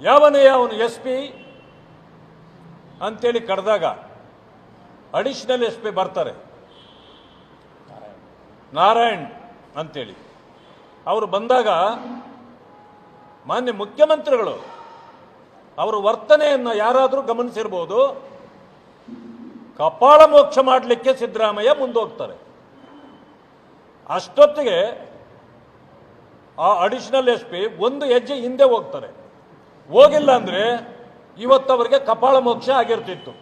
ಯಾವನೇ ಅವನು S P ಅಂತೇಳಿ ಕರೆದಾಗ ಅಡಿಷನಲ್ ಎಸ್ ಪಿ ಬರ್ತಾರೆ. ನಾರಾಯಣ್ ಅಂತೇಳಿ. ಅವರು ಬಂದಾಗ ಮಾನ್ಯ ಮುಖ್ಯಮಂತ್ರಿಗಳು ಅವರ ವರ್ತನೆಯನ್ನು ಯಾರಾದರೂ ಗಮನಿಸಿರ್ಬೋದು. ಕಪಾಳ ಮೋಕ್ಷ ಮಾಡಲಿಕ್ಕೆ ಸಿದ್ದರಾಮಯ್ಯ ಮುಂದೋಗ್ತಾರೆ. ಅಷ್ಟೊತ್ತಿಗೆ ಆ ಅಡಿಷನಲ್ ಎಸ್ ಪಿ ಒಂದು ಹೆಜ್ಜೆ ಹಿಂದೆ ಹೋಗ್ತಾರೆ. ಹೋಗಿಲ್ಲ ಅಂದ್ರೆ ಇವತ್ತವರಿಗೆ ಕಪಾಳ ಮೋಕ್ಷ ಆಗಿರ್ತಿತ್ತು.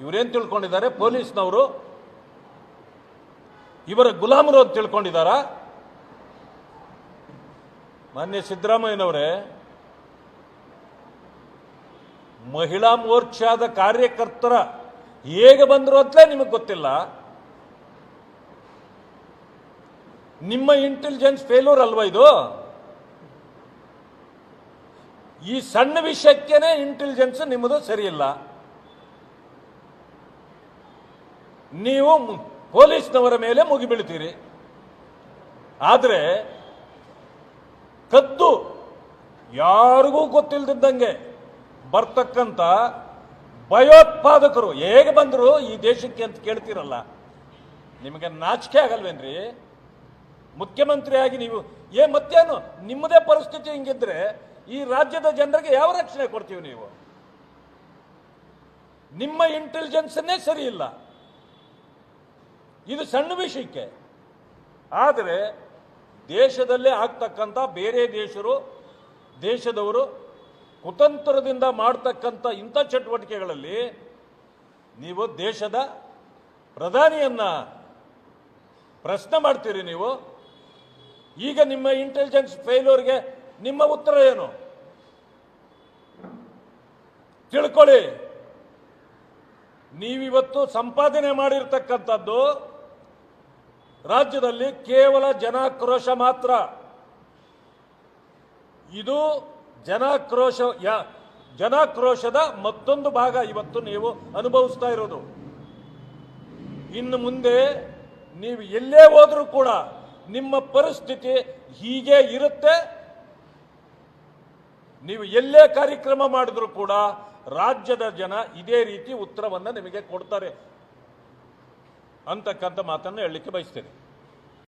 ಇವರೇನ್ ತಿಳ್ಕೊಂಡಿದ್ದಾರೆ? ಪೊಲೀಸ್ನವರು. ಇವರ ಗುಲಾಮರು ಅಂತ ತಿಳ್ಕೊಂಡಿದ್ದಾರ? ಮಾನ್ಯ ಸಿದ್ದರಾಮಯ್ಯನವರೇ, ಮಹಿಳಾ ಮೋರ್ಚಾದ ಕಾರ್ಯಕರ್ತರ ಹೇಗೆ ಬಂದರು ಅಂತಲೇ ನಿಮಗೆ ಗೊತ್ತಿಲ್ಲ. ನಿಮ್ಮ ಇಂಟೆಲಿಜೆನ್ಸ್ ಫೇಲ್ಯೂರ್ ಅಲ್ವಾ ಇದು? ಈ ಸಣ್ಣ ವಿಷಯಕ್ಕೇನೆ ಇಂಟೆಲಿಜೆನ್ಸ್ ನಿಮ್ಮದು ಸರಿಯಿಲ್ಲ. ನೀವು ಪೊಲೀಸ್ನವರ ಮೇಲೆ ಮುಗಿಬೀಳ್ತೀರಿ. ಆದರೆ, ಕದ್ದು ಯಾರಿಗೂ ಗೊತ್ತಿಲ್ಲದಿದ್ದಂಗೆ ಬರ್ತಕ್ಕಂಥ ಭಯೋತ್ಪಾದಕರು ಹೇಗೆ ಬಂದರು ಈ ದೇಶಕ್ಕೆ ಅಂತ ಕೇಳ್ತೀರಲ್ಲ. ನಿಮಗೆ ನಾಚಿಕೆ ಆಗಲ್ವೇನ್ರಿ? ಮುಖ್ಯಮಂತ್ರಿಯಾಗಿ ನೀವು ಏ, ಮತ್ತೇನು? ನಿಮ್ಮದೇ ಪರಿಸ್ಥಿತಿ ಹಿಂಗಿದ್ರೆ ಈ ರಾಜ್ಯದ ಜನರಿಗೆ ಯಾವ ರಕ್ಷಣೆ ಕೊಡ್ತೀವಿ ನೀವು? ನಿಮ್ಮ ಇಂಟೆಲಿಜೆನ್ಸನ್ನೇ ಸರಿ ಇಲ್ಲ ಇದು ಸಣ್ಣ ವಿಷಯಕ್ಕೆ. ಆದರೆ ದೇಶದಲ್ಲೇ ಆಗ್ತಕ್ಕಂಥ ಬೇರೆ ದೇಶರು, ದೇಶದವರು ಕುತಂತ್ರದಿಂದ ಮಾಡ್ತಕ್ಕಂಥ ಇಂಥ ಚಟುವಟಿಕೆಗಳಲ್ಲಿ ನೀವು ದೇಶದ ಪ್ರಧಾನಿಯನ್ನ ಪ್ರಶ್ನೆ ಮಾಡ್ತೀರಿ ನೀವು. ಈಗ ನಿಮ್ಮ ಇಂಟೆಲಿಜೆನ್ಸ್ ಫೇಲ್ಯೂರ್ಗೆ ನಿಮ್ಮ ಉತ್ತರ ಏನು? ತಿಳ್ಕೊಳ್ಳಿ. ನೀವಿವತ್ತು ಸಂಪಾದನೆ ಮಾಡಿರ್ತಕ್ಕಂಥದ್ದು ರಾಜ್ಯದಲ್ಲಿ ಕೇವಲ ಜನಾಕ್ರೋಶ ಮಾತ್ರ. ಇದು ಜನಾಕ್ರೋಶ ಜನಾಕ್ರೋಶದ ಮತ್ತೊಂದು ಭಾಗ ಇವತ್ತು ನೀವು ಅನುಭವಿಸ್ತಾ ಇರೋದು. ಇನ್ನು ಮುಂದೆ ನೀವು ಎಲ್ಲೇ ಹೋದರೂ ಕೂಡ ನಿಮ್ಮ ಪರಿಸ್ಥಿತಿ ಹೀಗೆ ಇರುತ್ತೆ. ನೀವು ಎಲ್ಲೇ ಕಾರ್ಯಕ್ರಮ ಮಾಡಿದ್ರು ಕೂಡ ರಾಜ್ಯದ ಜನ ಇದೇ ರೀತಿ ಉತ್ತರವನ್ನು ನಿಮಗೆ ಕೊಡ್ತಾರೆ. ಅಂತಕ್ಕಂಥ ಮಾತನ್ನು ಹೇಳಲಿಕ್ಕೆ ಬಯಸ್ತೇನೆ.